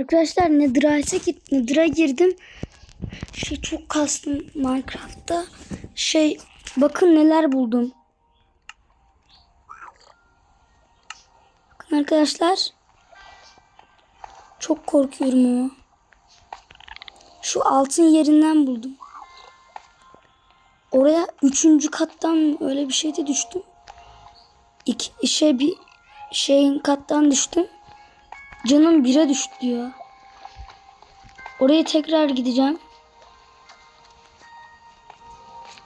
Arkadaşlar Nether'a git Nether'a girdim. Şey çok kastım Minecraft'ta. Şey bakın neler buldum. Bakın arkadaşlar. Çok korkuyorum ama. Şu altın yerinden buldum. Oraya üçüncü kattan öyle bir şeyde düştüm. İki, şey bir şeyin kattan düştüm. Canım bire düştü ya. Oraya tekrar gideceğim.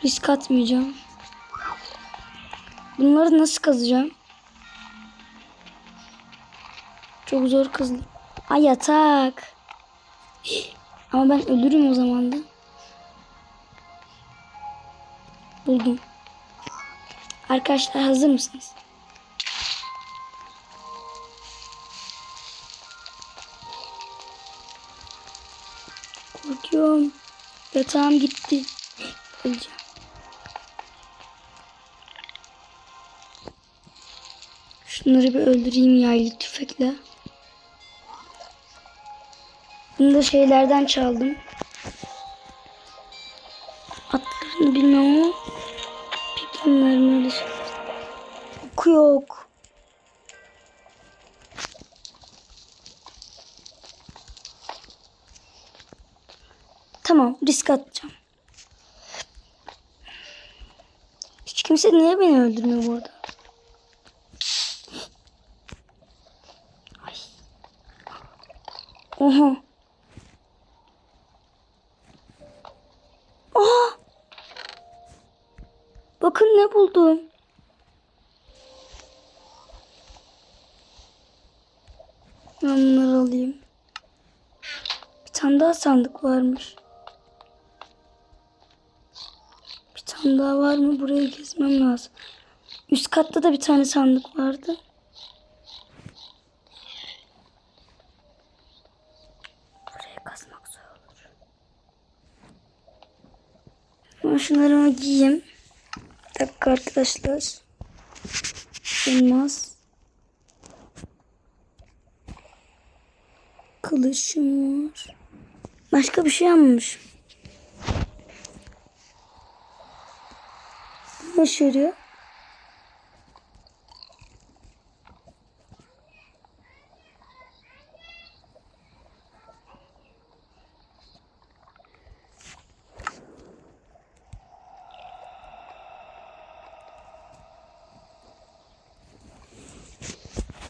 Risk atmayacağım. Bunları nasıl kazacağım? Çok zor kızdım. Ay yatak. Ama ben ölürüm o zaman da. Buldum. Arkadaşlar hazır mısınız? Yatağım gitti. Öleceğim. Şunları bir öldüreyim yaylı tüfekle. Bunu da şeylerden çaldım. Tamam risk atacağım. Hiç kimse niye beni öldürmüyor bu arada? Ay. Oha. Aa! Bakın ne buldum. Ben bunları alayım. Bir tane daha sandık varmış. Tane daha var mı? Buraya gezmem lazım. Üst katta da bir tane sandık vardı. Buraya kazmak zor olur. Ben şunları giyeyim. Bir dakika arkadaşlar. Olmaz. Kılıçım var. Başka bir şey almamışım. Ne işe yarıyor?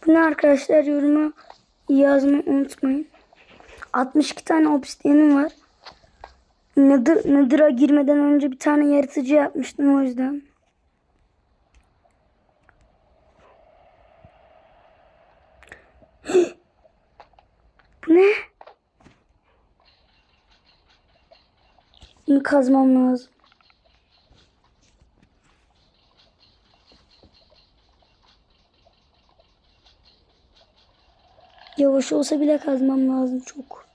Bu ne arkadaşlar yoruma yazmayı unutmayın. 62 tane obsidiyenim var. Nether, Nether'a girmeden önce bir tane yaratıcı yapmıştım o yüzden. Bu ne? Bunu kazmam lazım. Yavaş olsa bile kazmam lazım çok.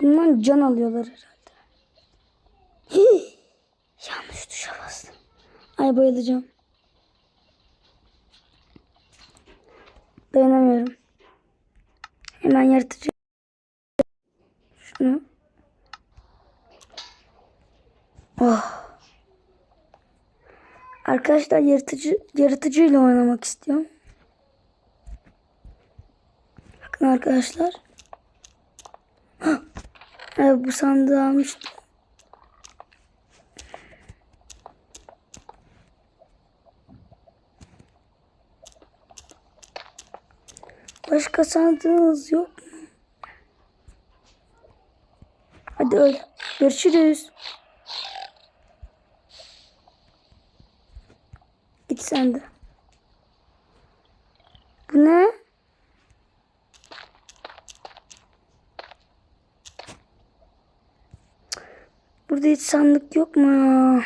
Bundan can alıyorlar herhalde. Hii! Yanlış tuşa bastım. Ay bayılacağım. Dayanamıyorum. Hemen yaratıcı. Şunu. Oh. Arkadaşlar yaratıcı yaratıcıyla oynamak istiyorum. Bakın arkadaşlar. Evet, bu sandığı almıştım. Başka sandığınız yok mu? Hadi öl. Görüşürüz. Git sen de. Bu ne? Burada hiç sandık yok mu ya?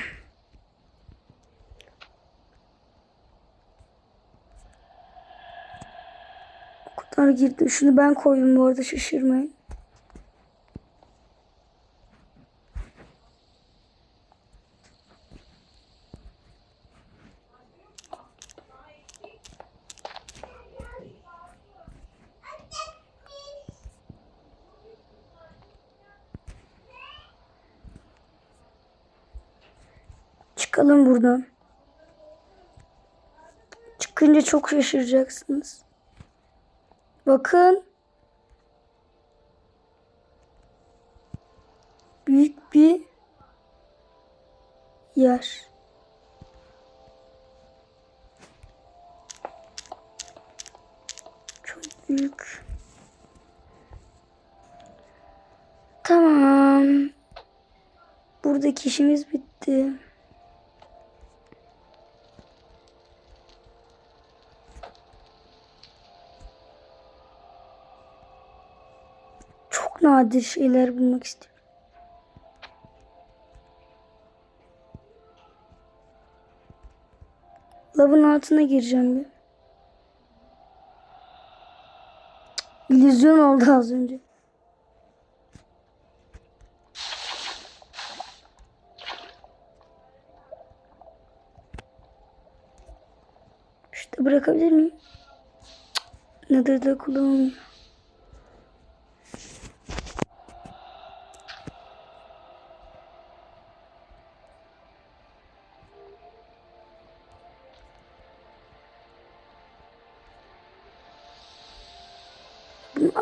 O kadar girdi. Şunu ben koydum bu arada şaşırmayın. Çıkalım buradan. Çıkınca çok şaşıracaksınız. Bakın. Büyük bir yer. Çok büyük. Tamam. Buradaki işimiz bitti. Çok nadir şeyler bulmak istiyorum. Lavın altına gireceğim bir. İllüzyon oldu az önce. Şurada bırakabilir miyim? Nedir de kullanılmıyor.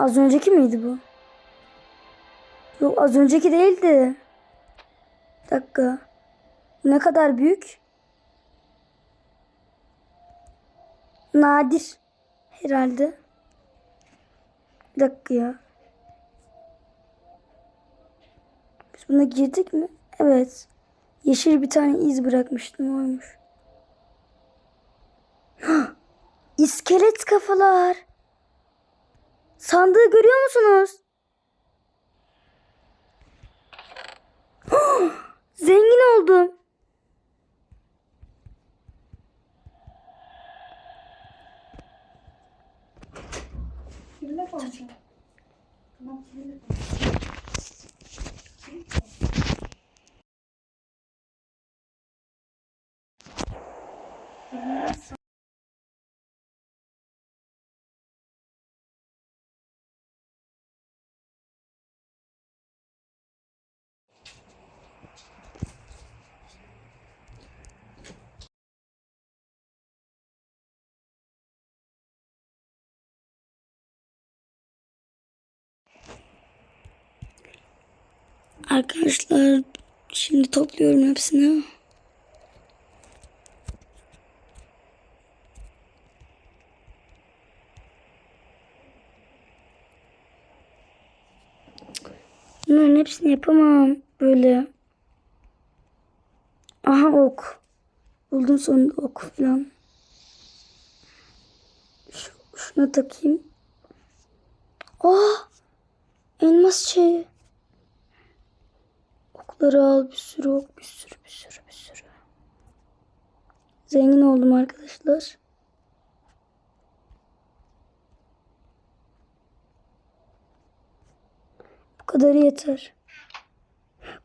Az önceki miydi bu? Yok az önceki değildi. Bir dakika. Ne kadar büyük? Nadir. Herhalde. Bir dakika ya. Biz buna girdik mi? Evet. Yeşil bir tane iz bırakmıştım oymuş. İskelet kafalar. Sandığı görüyor musunuz? Zengin oldum. Koyacağım. Tamam kirle Arkadaşlar şimdi topluyorum hepsini. Bunların hepsini yapamam böyle. Aha ok. Buldum sonunda ok falan. Şu, şuna takayım. Oh! Elmas şey. Okları al bir sürü ok bir sürü bir sürü bir sürü. Zengin oldum arkadaşlar. Bu kadar yeter.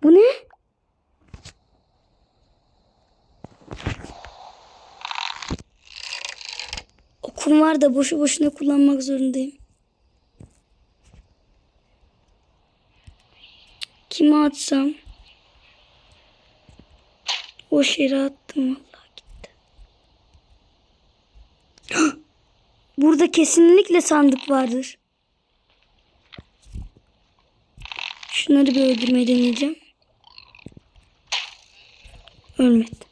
Bu ne? Okum var da boşu boşuna kullanmak zorundayım. Kime atsam? O yere attım vallahi gitti. Burada kesinlikle sandık vardır. Şunları bir öldürmeye deneyeceğim. Ölmedi.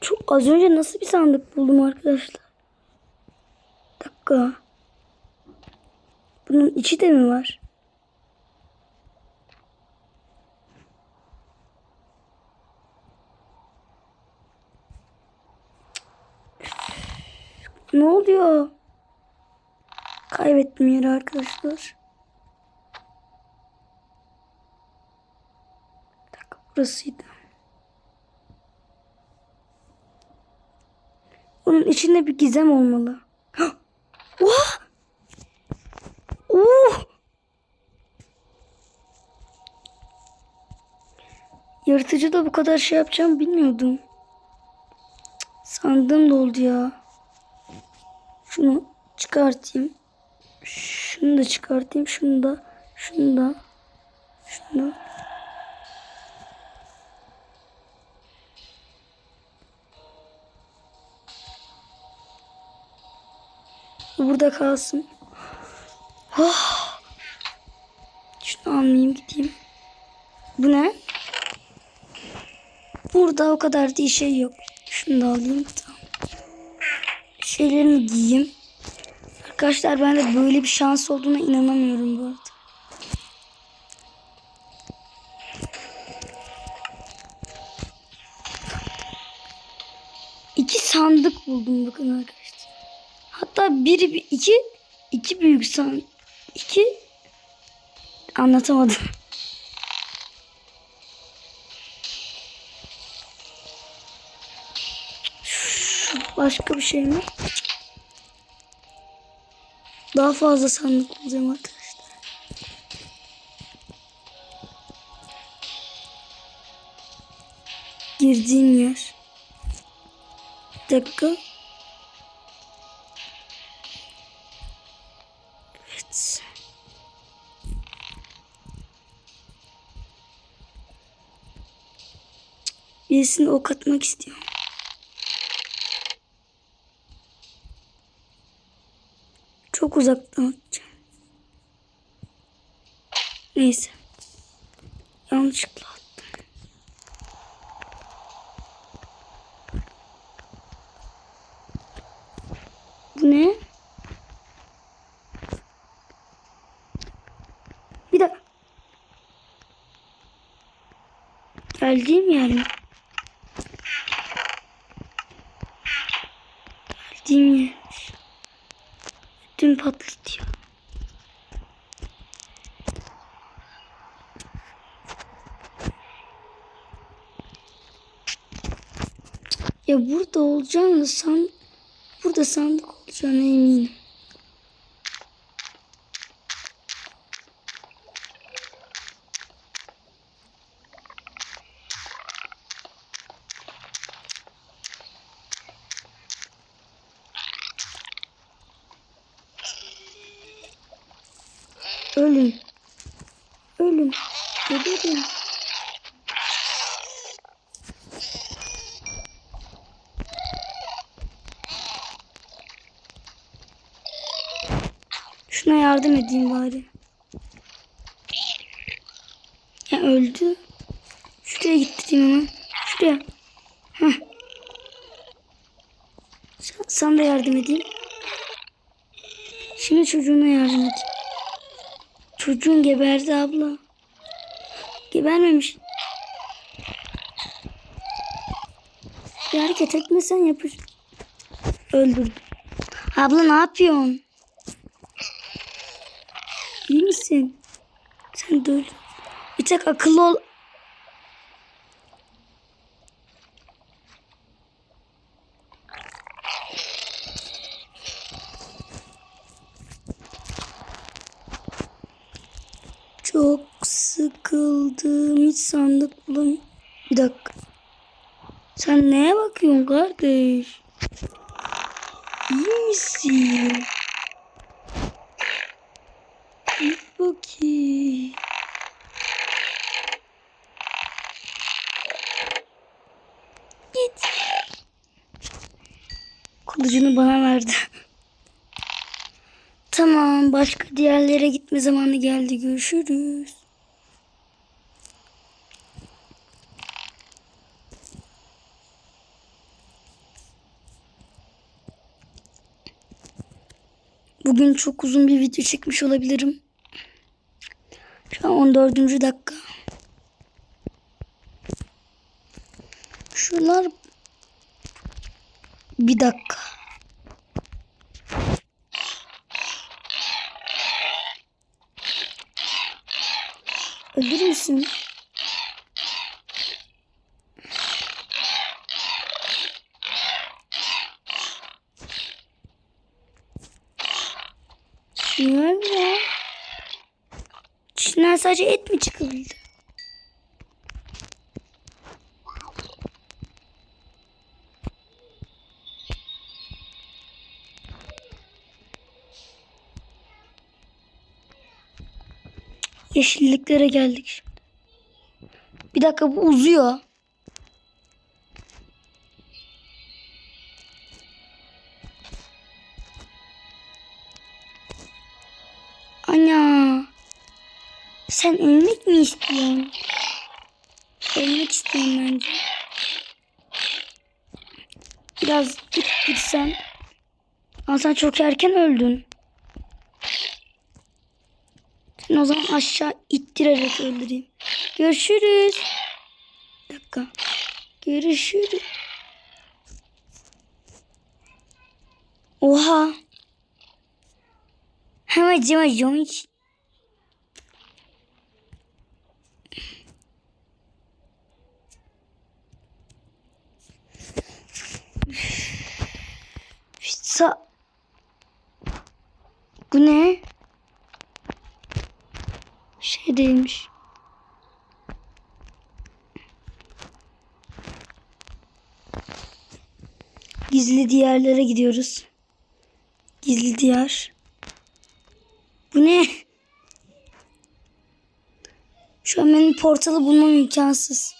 Çok az önce nasıl bir sandık buldum arkadaşlar? Bir dakika. Bunun içi de mi var? Ne oluyor? Kaybettim yeri arkadaşlar. Dakika burasıydı. Onun içinde bir gizem olmalı. Oha! Uh! Yaratıcı da bu kadar şey yapacağım bilmiyordum. Cık, Sandığım da oldu ya. Şunu çıkartayım. Şunu da çıkartayım. Şunu da. Şunu da. Şunu da. Burada kalsın. Oh. Şunu almayayım gideyim. Bu ne? Burada o kadar diye şey yok. Şunu da alayım. Şeylerimi giyeyim. Arkadaşlar ben de böyle bir şans olduğuna inanamıyorum bu arada. İki sandık buldum bakın arkadaşlar. Hatta biri bir- iki iki büyük sandık. iki anlatamadım. Başka bir şey mi? Daha fazla sandık bulacağım arkadaşlar. Girdiğim yer. Bir dakika. Evet. Birisine ok atmak istiyorum. Çok uzaktan atacağım. Neyse. Yanlışlıkla attım. Bu ne? Bir dakika. Geldiğim yer mi? Geldiğim yer. Dün patlatıyor. Ya burada olacağını san burada sandık olacağına eminim. Ölün. Ölün. Geberin. Şuna yardım edeyim bari. Ya öldü. Şuraya gittireyim hemen. Şuraya. Heh. Sen, sana da yardım edeyim. Şimdi çocuğuna yardım edeyim. Çocuğun geberdi abla. Gebermemiş. Bir hareket etmesen yapır. Öldürdüm. Abla ne yapıyorsun? İyi misin? Sen de öl. Bir tek akıllı ol. Çok sıkıldım. Hiç sandık bulam. Bir dakika. Sen neye bakıyorsun kardeş? İyi misin? Bakayım. Git. Kılıcını bana verdi. Tamam başka diğerlere gitme zamanı geldi. Görüşürüz. Bugün çok uzun bir video çekmiş olabilirim. Şu an 14. dakika. Şunlar bir dakika. Ölür müsün? Nerede? İçinden sadece et mi çıkabildi? Yeşilliklere geldik şimdi. Bir dakika bu uzuyor. Sen ölmek mi istiyorsun? Ölmek istiyorum bence. Biraz ittirsen. Ama sen çok erken öldün. Sen o zaman aşağı ittirerek öldüreyim. Görüşürüz. Bir dakika. Görüşürüz. Oha. Hemen cima yoink. Bu ne? Şey değilmiş. Gizli diyarlara gidiyoruz. Gizli diyar. Bu ne? Şu an benim portalı bulmam imkansız.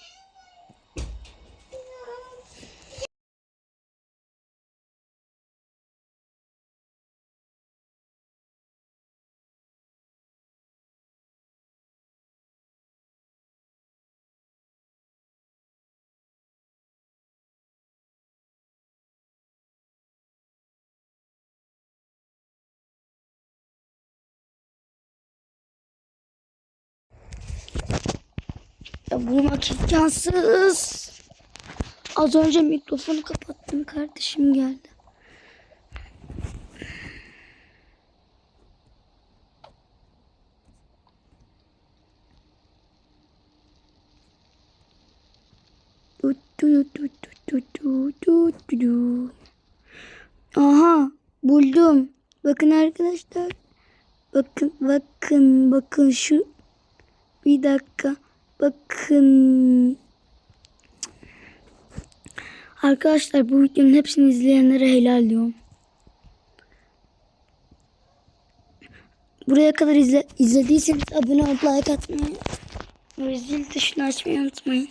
Ya bulmak imkansız. Az önce mikrofonu kapattım kardeşim geldi. Aha buldum. Bakın arkadaşlar. Bakın bakın bakın şu bir dakika. Bakın. Arkadaşlar bu videonun hepsini izleyenlere helal diyorum. Buraya kadar izle, izlediyseniz abone olup like atmayı ve zil tuşunu açmayı unutmayın.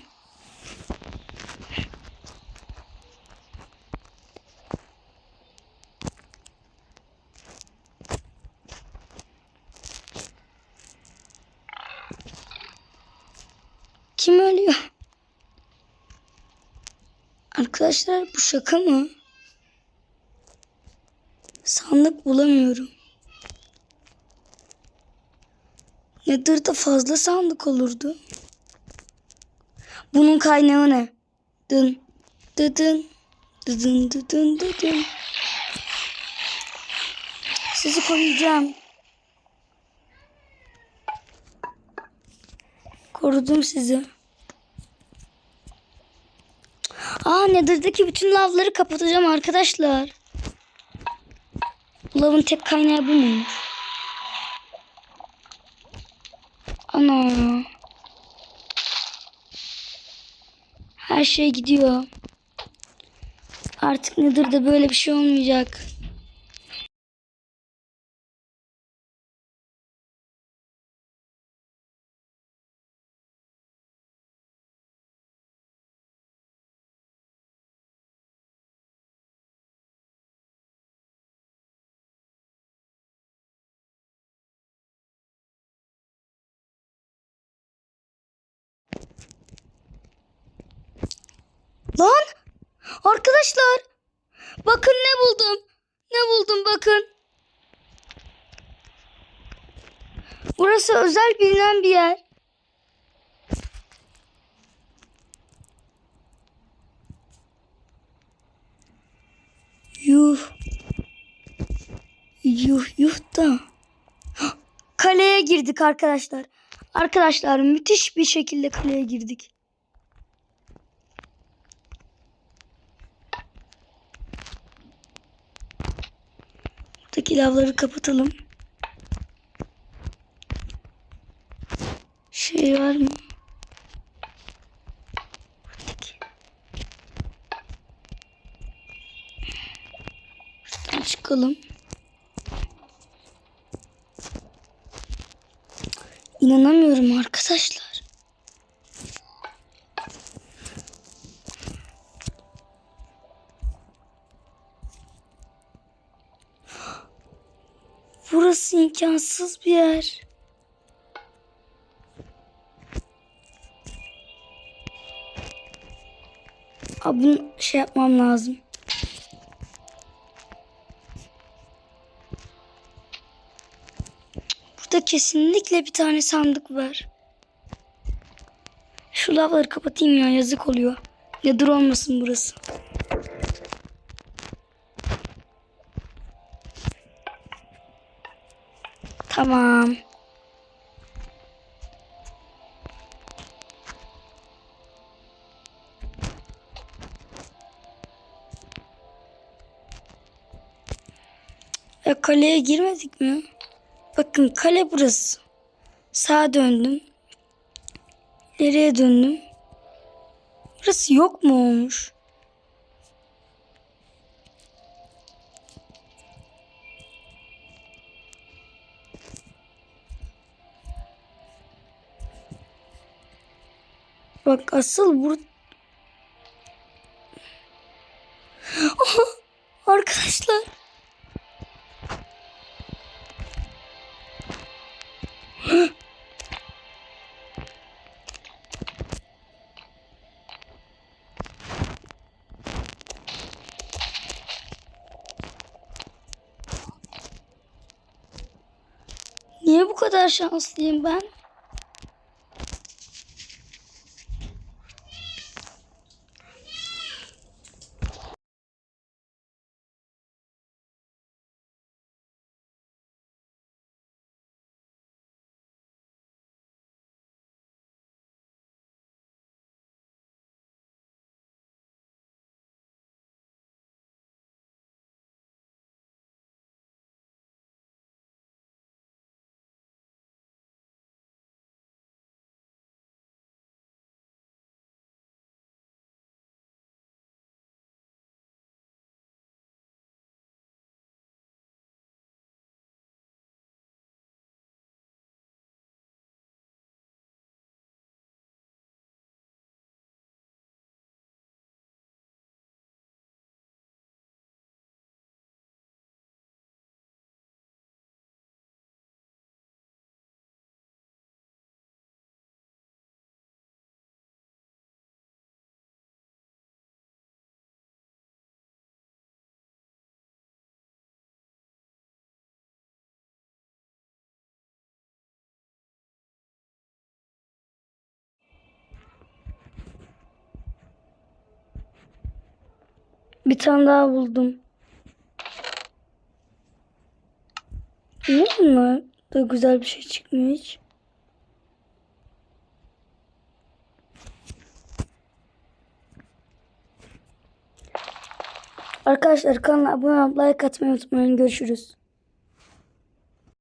Arkadaşlar bu şaka mı? Sandık bulamıyorum. Nedir de fazla sandık olurdu. Bunun kaynağı ne? Dın dıdın dıdın dıdın dıdın. Sizi koruyacağım. Korudum sizi. Aa Nether'daki bütün lavları kapatacağım arkadaşlar. Lavın tek kaynağı bu muymuş? Ana. Her şey gidiyor. Artık Nether'da böyle bir şey olmayacak. Lan! Arkadaşlar! Bakın ne buldum. Ne buldum bakın. Burası özel bilinen bir yer. Yuh. Yuh yuh da. Kaleye girdik arkadaşlar. Arkadaşlar müthiş bir şekilde kaleye girdik. Buradaki lavları kapatalım. Şey var mı? Şuradan çıkalım. İnanamıyorum arkadaşlar. imkansız bir yer. Abi bunu şey yapmam lazım. Burada kesinlikle bir tane sandık var. Şu lavları kapatayım ya yazık oluyor. Nedir olmasın burası. Tamam. E, kaleye girmedik mi? Bakın kale burası. Sağa döndüm. İleriye döndüm. Burası yok mu olmuş? Bak asıl bur... Aha, arkadaşlar. Niye bu kadar şanslıyım ben? Bir tane daha buldum. Ne bunlar? Da güzel bir şey çıkmıyor hiç. Arkadaşlar kanala abone olup like atmayı unutmayın. Görüşürüz.